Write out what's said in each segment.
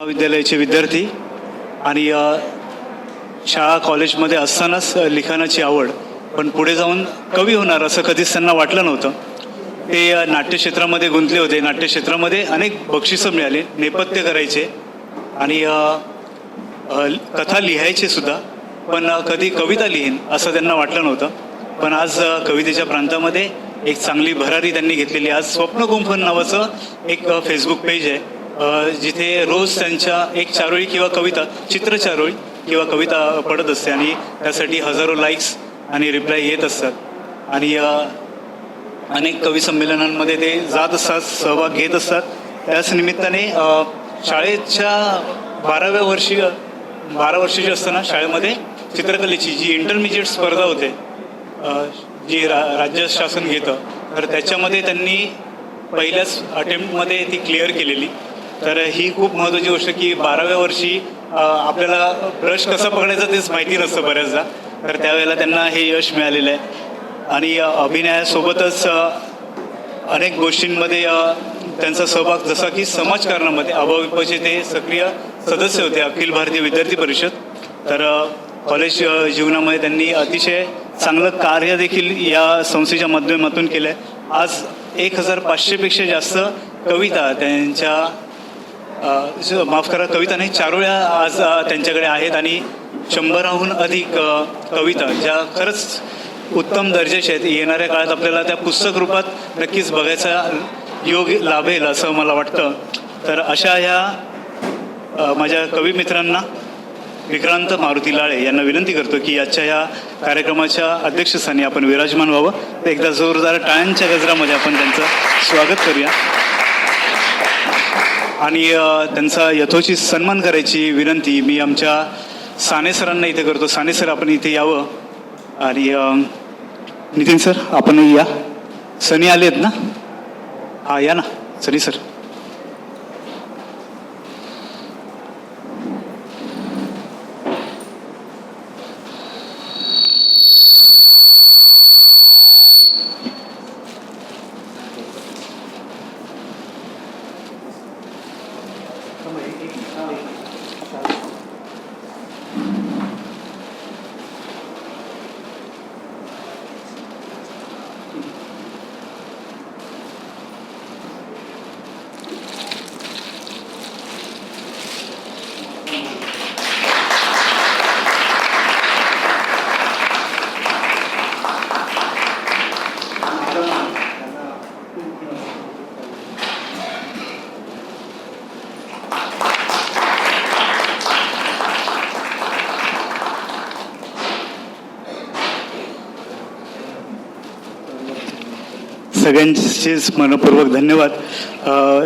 महाविद्यालयाचे विद्यार्थी आणि शाळा कॉलेजमध्ये असतानाच लिखाणाची आवड पण पुढे जाऊन कवी होणार असं कधीच त्यांना वाटलं नव्हतं. ते नाट्यक्षेत्रामध्ये गुंतले होते. नाट्यक्षेत्रामध्ये अनेक बक्षिसं मिळाली नेपथ्य करायचे आणि कथा लिहायचे सुद्धा पण कधी कविता लिहीन असं त्यांना वाटलं नव्हतं. पण आज कवितेच्या प्रांतामध्ये एक चांगली भरारी त्यांनी घेतलेली. आज स्वप्न गुंफन नावाचं एक फेसबुक पेज आहे. जिथे रोज त्यांच्या एक चारोळी किंवा कविता चित्र चारोळी किंवा कविता पडत असते आणि त्यासाठी हजारो लाईक्स आणि रिप्लाय येत असतात. आणि अनेक कवी संमेलनांमध्ये ते जात असतात सहभाग घेत असतात. त्याच निमित्ताने शाळेच्या बाराव्या वर्षी बारा वर्षाची असताना शाळेमध्ये चित्रकलेची जी इंटरमिजिएट स्पर्धा होते जी रा राज्य शासन घेतं तर त्याच्यामध्ये त्यांनी पहिल्याच अटेम्प्टमध्ये ती क्लिअर केलेली. तर ही खूप महत्त्वाची गोष्ट की बाराव्या वर्षी आपल्याला ब्रश कसा पकडायचं तेच माहिती नसतं बऱ्याचदा. तर त्यावेळेला त्यांना हे यश मिळालेलं आहे. आणि अभिनयासोबतच अनेक गोष्टींमध्ये त्यांचा सहभाग जसा की समाजकारणामध्ये अभाविपचे ते सक्रिय सदस्य होते अखिल भारतीय विद्यार्थी परिषद. तर कॉलेज जीवनामध्ये त्यांनी अतिशय चांगलं कार्य देखील या संस्थेच्या माध्यमातून केलं आहे आज एक हजार पाचशेपेक्षा जास्त कविता त्यांच्या माफ करा कविता नाही चारोळ्या आज त्यांच्याकडे आहेत आणि शंभराहून अधिक कविता ज्या खरंच उत्तम दर्जाच्या आहेत. येणाऱ्या काळात आपल्याला त्या पुस्तक रूपात नक्कीच बघायचा योग लाभेल असं मला वाटतं. तर अशा ह्या माझ्या कवी मित्रांना विक्रांत मारुती लाळे यांना विनंती करतो की आजच्या या कार्यक्रमाच्या अध्यक्षस्थानी आपण विराजमान व्हावं. एकदा जोरदार टाळ्यांच्या गजरामध्ये आपण त्यांचं स्वागत करूया. आणि त्यांचा यथोचित सन्मान करायची विनंती मी आमच्या साने सरांना इथे करतो. साने सर आपण इथे यावं. आणि नितीन सर आपण या. सनी आले आहेत ना? हा या ना. सनी सर. सगळ्यांचेच मनपूर्वक धन्यवाद.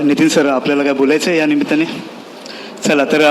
नितीन सर आपल्याला काय बोलायचं आहे या निमित्ताने? चला तर